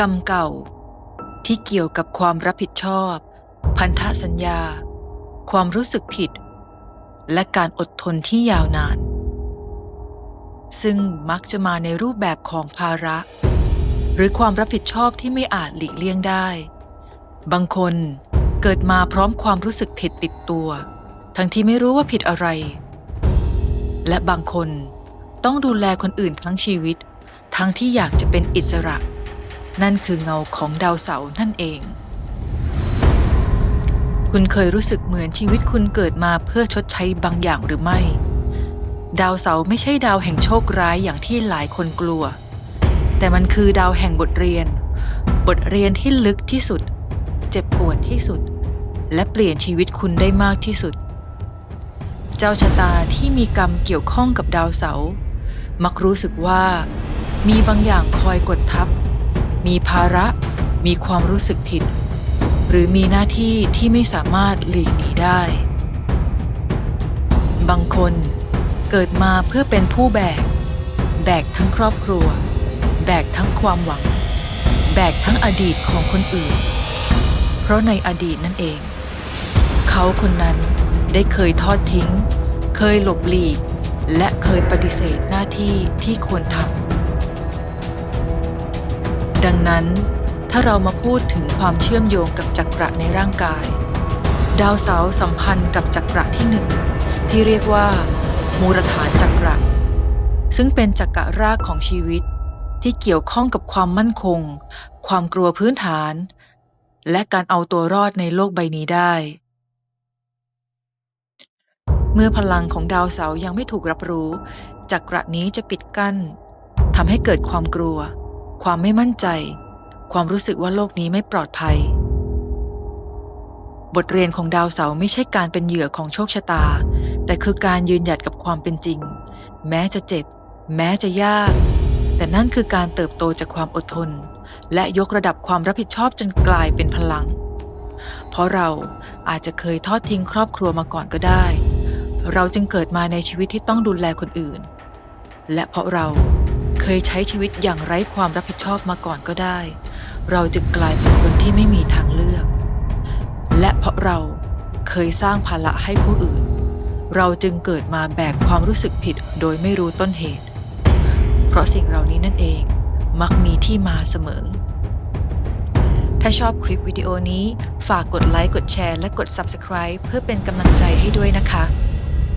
กรรมเก่า ที่เกี่ยวกับความรับผิดชอบ พันธสัญญา ความรู้สึกผิด และการอดทนที่ยาวนาน ซึ่งมักจะมาในรูปแบบของภาระ หรือความรับผิดชอบที่ไม่อาจหลีกเลี่ยงได้ บางคนเกิดมาพร้อมความรู้สึกผิดติดตัว ทั้งที่ไม่รู้ว่าผิดอะไร และบางคนต้องดูแลคนอื่นทั้งชีวิต ทั้งที่อยากจะเป็นอิสระ นั่นคือเงาของดาวเสาร์นั่นเอง คุณเคยรู้สึกเหมือนชีวิตคุณเกิดมาเพื่อชดใช้บางอย่างหรือไม่ ดาวเสาร์ไม่ใช่ดาวแห่งโชคร้ายอย่างที่หลายคนกลัว แต่มันคือดาวแห่งบทเรียน บทเรียนที่ลึกที่สุด เจ็บปวดที่สุด และเปลี่ยนชีวิตคุณได้มากที่สุด เจ้าชะตาที่มีกรรมเกี่ยวข้องกับดาวเสาร์มักรู้สึกว่ามีบางอย่างคอยกดทับ มีภาระ มีความรู้สึกผิด หรือมีหน้าที่ที่ไม่สามารถหลีกหนีได้ บางคนเกิดมาเพื่อเป็นผู้แบก แบกทั้งครอบครัว แบกทั้งความหวัง แบกทั้งอดีตของคนอื่น เพราะในอดีตนั่นเอง เขาคนนั้นได้เคยทอดทิ้ง เคยหลบหลีก และเคยปฏิเสธหน้าที่ที่ควรทำ ดังนั้น ถ้าเรามาพูดถึงความเชื่อมโยงกับจักระในร่างกาย ดาวเสาร์สัมพันธ์กับจักระที่หนึ่งที่เรียกว่า มูลฐานจักระ ซึ่งเป็นจักระรากของชีวิต ที่เกี่ยวข้องกับความมั่นคง ความกลัวพื้นฐาน และการเอาตัวรอดในโลกใบนี้ได้ เมื่อพลังของดาวเสาร์ยังไม่ถูกรับรู้ จักระนี้จะปิดกั้นทำให้เกิดความกลัว ความไม่มั่นใจ ความรู้สึกว่าโลกนี้ไม่ปลอดภัย บทเรียนของดาวเสาร์ไม่ใช่การเป็นเหยื่อของโชคชะตา แต่คือการยืนหยัดกับความเป็นจริง แม้จะเจ็บ แม้จะยาก แต่นั่นคือการเติบโตจากความอดทน และยกระดับความรับผิดชอบจนกลายเป็นพลัง เพราะเราอาจจะเคยทอดทิ้งครอบครัวมาก่อนก็ได้ เราจึงเกิดมาในชีวิตที่ต้องดูแลคนอื่น และเพราะเรา เคยใช้ชีวิตอย่างไร้ความรับผิดชอบมาก่อนก็ได้ เราจึงกลายเป็นคนที่ไม่มีทางเลือก และเพราะเราเคยสร้างภาระให้ผู้อื่น เราจึงเกิดมาแบกความรู้สึกผิดโดยไม่รู้ต้นเหตุ เพราะสิ่งเหล่านี้นั่นเองมักมีที่มาเสมอ ถ้าชอบคลิปวิดีโอนี้ ฝากกดไลค์ กดแชร์ และกด Subscribe เพื่อเป็นกำลังใจให้ด้วยนะคะ